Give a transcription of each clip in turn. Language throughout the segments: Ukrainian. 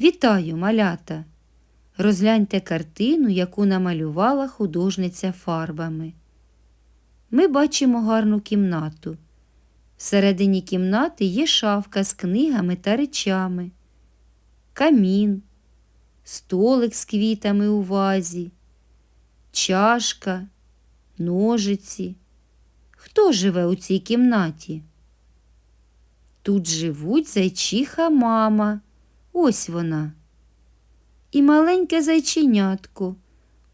Вітаю, малята! Розгляньте картину, яку намалювала художниця фарбами. Ми бачимо гарну кімнату. Всередині кімнати є шафка з книгами та речами, камін, столик з квітами у вазі, чашка, ножиці. Хто живе у цій кімнаті? Тут живуть зайчиха мама. Ось вона. І маленьке зайченятко,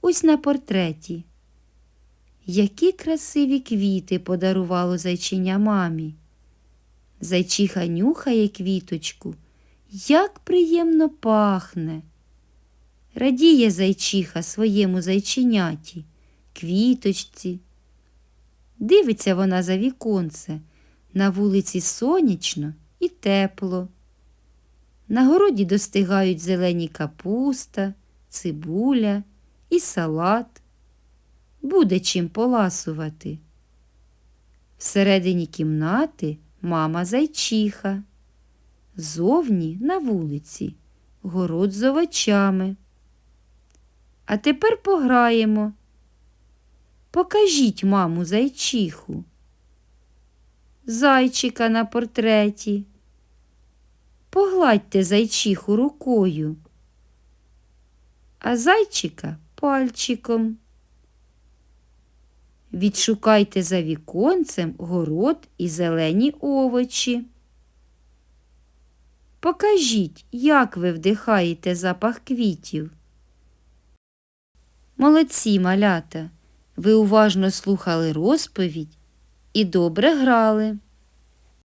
ось на портреті. Які красиві квіти подарувало зайчиня мамі. Зайчиха нюхає квіточку, як приємно пахне. Радіє зайчиха своєму зайченяті, квіточці. Дивиться вона за віконце, на вулиці сонячно і тепло. На городі достигають зелені капуста, цибуля і салат. Буде чим поласувати. Всередині кімнати мама зайчиха. Зовні на вулиці город з овочами. А тепер пограємо. Покажіть маму зайчиху. Зайчика на портреті. Погладьте зайчиху рукою, а зайчика пальчиком. Відшукайте за віконцем город і зелені овочі. Покажіть, як ви вдихаєте запах квітів. Молодці малята, ви уважно слухали розповідь і добре грали.